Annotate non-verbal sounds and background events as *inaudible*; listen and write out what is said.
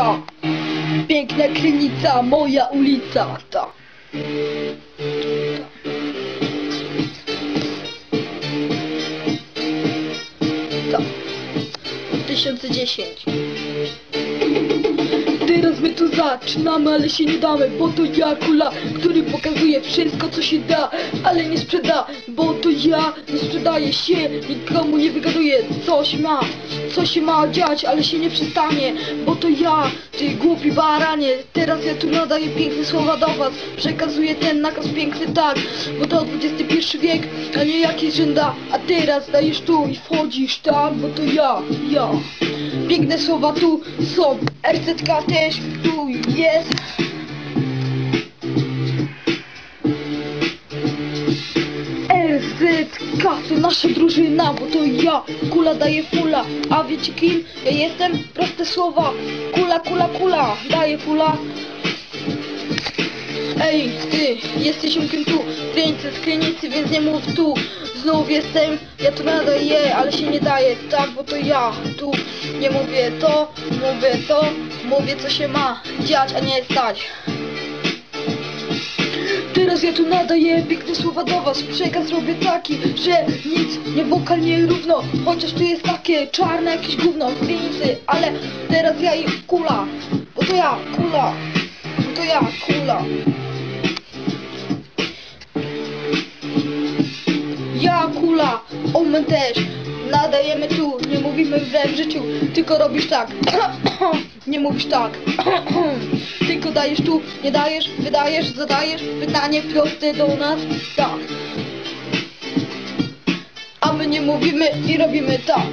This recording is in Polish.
ta. Piękna krynica, moja ulica, ta. Ta. 2010 Teraz my tu zaczynamy, ale się nie damy, bo to ja kula, który pokazuje wszystko co się da, ale nie sprzeda, bo to ja nie sprzedaję się, nikomu nie wygaduję, coś ma, co się ma dziać, ale się nie przestanie, bo to ja, ty głupi baranie, teraz ja tu nadaję piękne słowa do was, przekazuję ten nakaz piękny tak, bo to XXI wiek, a nie jakieś rzęda, a teraz dajesz tu i wchodzisz, tak, bo to ja, ja. Piękne słowa tu są, RZK też tu jest. RZK to nasza drużyna, bo to ja, kula daje fula, a wiecie kim? Ja jestem, proste słowa, kula, kula, kula, daje fula. Ej, ty, jesteś umkiem tu, 500 klinicy, więc nie mów tu. Znów jestem, ja tu nadaję, ale się nie daje, tak, bo to ja tu nie mówię to, mówię to, mówię co się ma dziać, a nie stać. Teraz ja tu nadaję piękne słowa do was. Przekaz robię taki, że nic nie wokal nie równo. Chociaż tu jest takie czarne jakieś gówno w klinicy Ale teraz ja i kula. Bo to ja, kula. Bo to ja, kula. Ja, kula, Omen też. Nadajemy tu, mówimy w życiu Tylko robisz tak. *coughs* Nie mówisz tak. *coughs* Tylko dajesz tu, nie dajesz, wydajesz, zadajesz Pytanie proste do nas. Tak. A my nie mówimy i robimy tak